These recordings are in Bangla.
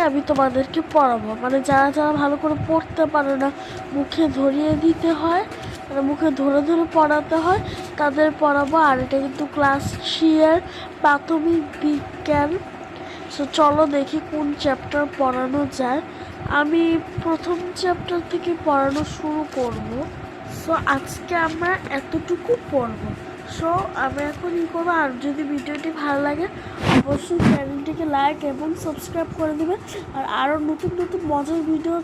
আমি তোমাদেরকে পড়াবো? মানে যারা যারা ভালো করে পড়তে পারে না, মুখে ধরিয়ে দিতে হয় মানে মুখে ধরে ধরে পড়াতে হয়, তাদের পড়াবো। আর এটা কিন্তু ক্লাস থ্রিয়ের প্রাথমিক বিজ্ঞান। সো চলো দেখি কোন চ্যাপ্টার পড়ানো যায়। আমি প্রথম চ্যাপ্টার থেকে পড়ানো শুরু করব। সো আজকে আমরা এতটুকু পড়ব। সো, আমি এখন ই করব। আর যদি ভিডিওটি ভালো লাগে, অবশ্যই চ্যানেলটিকে লাইক এবং সাবস্ক্রাইব করে দেবে আর আরও নতুন নতুন মজার ভিডিও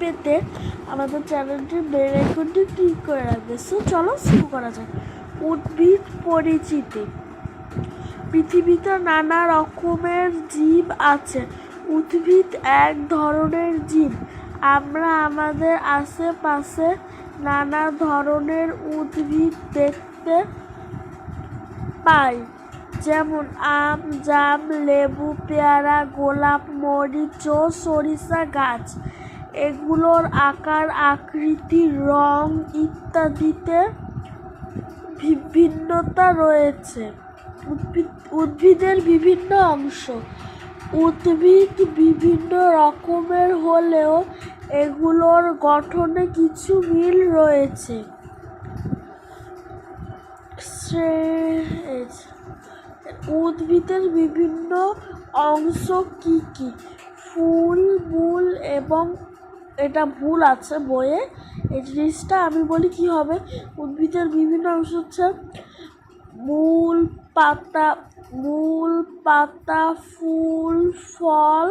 পেতে আমাদের চ্যানেলটির বেল আইকনটি ক্লিক করে রাখবে। সো, চলো শুরু করা যাক। উদ্ভিদ পরিচিতি। পৃথিবীতে নানা রকমের জীব আছে। উদ্ভিদ এক ধরনের জীব। আমরা আমাদের আশেপাশে নানা ধরনের উদ্ভিদ দেখতে পাই। যেমন আম, জাম, লেবু, পেয়ারা, গোলাপ, মরিচ ও সরিষা গাছ। এগুলোর আকার, আকৃতি, রং ইত্যাদিতে বিভিন্নতা রয়েছে। উদ্ভিদ, উদ্ভিদের বিভিন্ন অংশ। উদ্ভিদ বিভিন্ন রকমের হলেও এগুলোর গঠনে কিছু মিল রয়েছে। উদ্ভিদের বিভিন্ন অংশ কি কি? ফুল, মূল এবং এটা ভুল আছে বইয়ে। এই জিনিসটা আমি বলি কি হবে? উদ্ভিদের বিভিন্ন অংশ হচ্ছে মূল পাতা মূল পাতা, ফুল, ফল,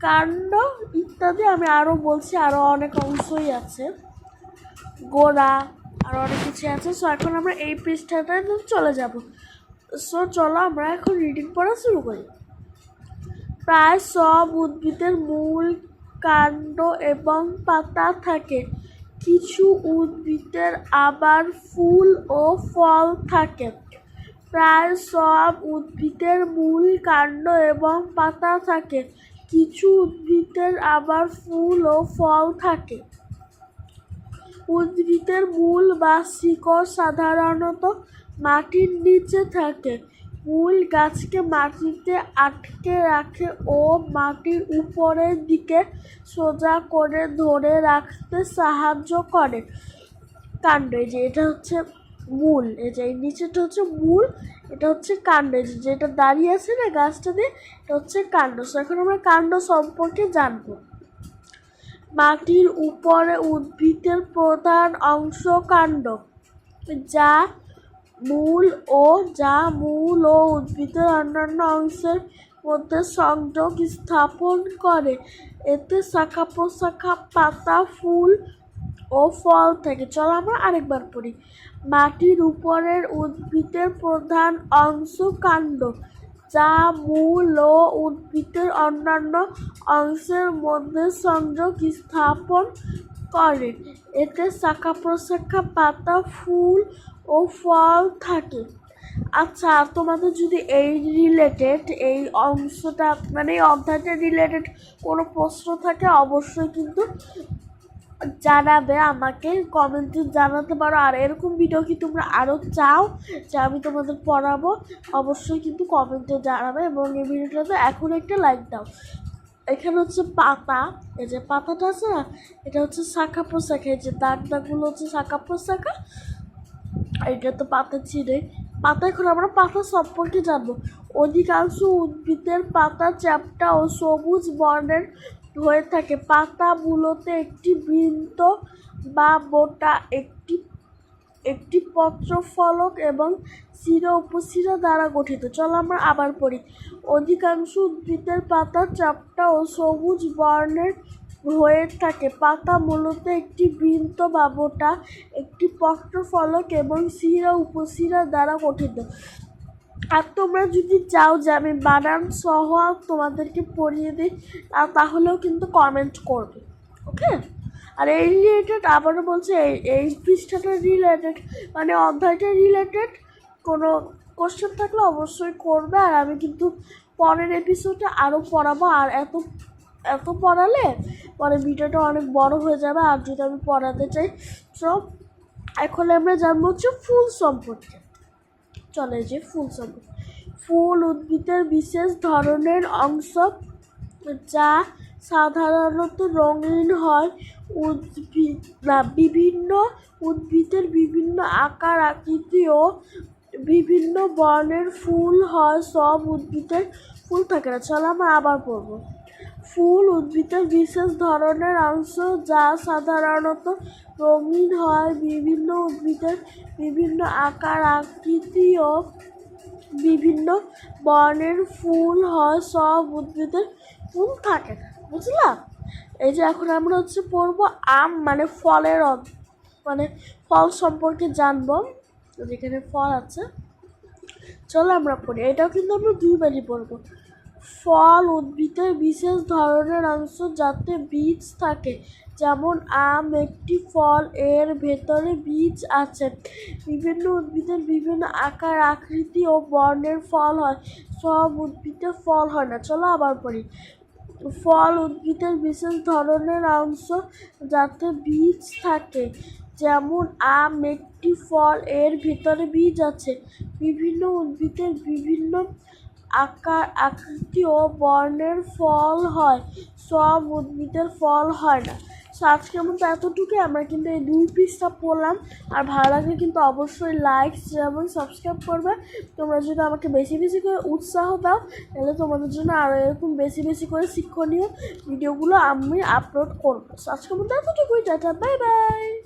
কাণ্ড ইত্যাদি আমি আরও বলছি আরও অনেক অংশই আছে। গোড়া আরও অনেক কিছু আছে। সো এখন আমরা এই পৃষ্ঠাটায় চলে যাব। সো চলো আমরা এখন রিডিং পড়া শুরু করি। প্রায় সব উদ্ভিদের মূল কাণ্ড এবং পাতা থাকে। কিছু উদ্ভিদের আবার ফুল ও ফল থাকে। প্রায় সব উদ্ভিদের মূল কাণ্ড এবং পাতা থাকে। কিছু উদ্ভিদের আবার ফুল ও ফল থাকে। উদ্ভিদের মূল বা শিকড় সাধারণত মাটির নিচে থাকে। মূল গাছকে মাটিতে আটকে রাখে ও মাটির উপরের দিকে সোজা করে ধরে রাখতে সাহায্য করে। কাণ্ড, এই যে এটা হচ্ছে মূল, এই যে নিচেটা হচ্ছে মূল, এটা হচ্ছে কাণ্ড, এই যে যেটা দাঁড়িয়ে আছে না গাছটাতে এটা হচ্ছে কাণ্ড। সো এখন আমরা কাণ্ড সম্পর্কে জানব। মাটির উপরে উদ্ভিদের প্রধান অংশ কাণ্ড, যা মূল ও যা মূল ও উদ্ভিদের অন্যান্য অংশের মধ্যে সংযোগ স্থাপন করে। এতে শাখা প্রশাখা, পাতা, ফুল ও ফল থাকে। চলো আমরা আরেকবার পড়ি। মাটির উপরের উদ্ভিদের প্রধান অংশ কাণ্ড, যা মূল ও উদ্ভিদের অন্যান্য অংশের মধ্যে সংযোগ স্থাপন করে। এতে শাখা প্রশাখা, পাতা, ফুল ও ফল থাকে আচ্ছা তোমাদের যদি এই রিলেটেড এই অংশটা মানে এই অধ্যায়টা রিলেটেড কোনো প্রশ্ন থাকে, অবশ্যই কিন্তু জানাবে আমাকে কমেন্টে জানাতে পারো। আর এরকম ভিডিও কি তোমরা আরও চাও যে আমি তোমাদের পড়াবো? অবশ্যই কিন্তু কমেন্টে জানাবে এবং এই ভিডিওটাতে এখন একটা লাইক দাও। এখানে হচ্ছে পাতা। এই যে পাতাটা আছে না, এটা হচ্ছে শাখা প্রশাখা। এই যে দাগ দাগগুলো হচ্ছে শাখা প্রশাখা। এটা তো পাতা ছিঁড়ে। পাতা এখন আমরা পাতা সম্পর্কে জানব। অধিকাংশ উদ্ভিদের পাতা চ্যাপ্টা ও সবুজ বর্ণের হয়ে থাকে। পাতা মূলত একটি বৃন্ত বা মোটা, একটি একটি পত্রফলক এবং শিরা উপশিরা দ্বারা গঠিত। চলো আমরা আবার পড়ি। অধিকাংশ উদ্ভিদের পাতা চাপটা ও সবুজ বর্ণের হয়ে থাকে। পাতা মূলত একটি বৃন্ত বা মোটা একটি পত্রফলক এবং শিরা উপশিরা দ্বারা গঠিত। আর তোমরা যদি চাও যে আমি বানান সহ তোমাদেরকে পড়িয়ে দিই তাহলেও কিন্তু কমেন্ট করবে ওকে আর এই রিলেটেড আবারও বলছে, এই এই পৃষ্ঠাটা রিলেটেড মানে অধ্যায়টা রিলেটেড কোনো কোশ্চেন থাকলে অবশ্যই করবে। আর আমি কিন্তু পরের এপিসোডে আরও পড়াবো। আর এত এত পড়ালে পরে ভিডিওটা অনেক বড় হয়ে যাবে, আর যদি আমি পড়াতে চাই, তো এখন আমরা জানব হচ্ছে ফুল সম্পর্কে। চলে যে ফুল সম্পর্কে। ফুল উদ্ভিদের বিশেষ ধরনের অংশ যা সাধারণত রঙিন হয়। উদ্ভিদ বিভিন্ন উদ্ভিদের বিভিন্ন আকার, আকৃতি ও বিভিন্ন বর্ণের ফুল হয়। সব উদ্ভিদের ফুল থাকে না। চলো আমরা আবার পড়ব। ফুল উদ্ভিদের বিশেষ ধরনের অংশ যা সাধারণত রঙিন হয়। বিভিন্ন উদ্ভিদের বিভিন্ন আকার, আকৃতি ও বিভিন্ন বর্ণের ফুল হয়। সব উদ্ভিদের ফুল থাকে না, বুঝলা? এই যে এখন আমরা হচ্ছে পড়ব আম মানে ফলের মানে ফল সম্পর্কে জানব। যেখানে ফল আছে, চলো আমরা পড়ি। এটাও কিন্তু আমরা দুইবারই পড়ব। ফল উদ্ভিদের বিশেষ ধরনের অংশ যাতে বীজ থাকে, যেমন আম, একটি ফল, এর ভেতরে বীজ আছে। বিভিন্ন উদ্ভিদের বিভিন্ন আকার, আকৃতি ও বর্ণের ফল হয়। সব উদ্ভিদে ফল হয় না। চলো আবার পড়ি। ফল উদ্ভিদের বিশেষ ধরনের অংশ যাতে বীজ থাকে, যেমন আম, একটি ফল, এর ভেতরে বীজ আছে। বিভিন্ন উদ্ভিদের বিভিন্ন আকার, আকৃতি ও বর্ণের ফল হয়। সব উদ্ভিদের ফল হয় না। সো মতো এতটুকুই আমরা কিন্তু এই দুই পিসটা পড়লাম। আর ভালো লাগলে কিন্তু অবশ্যই লাইক শেয়ার এবং সাবস্ক্রাইব করবে। তোমরা যদি আমাকে বেশি বেশি করে উৎসাহ দাও, তাহলে তোমাদের জন্য আরও এরকম বেশি বেশি করে শিক্ষণীয় ভিডিওগুলো আমি আপলোড করব। সো আজকের মতো এতটুকুই, টাটা বাই বাই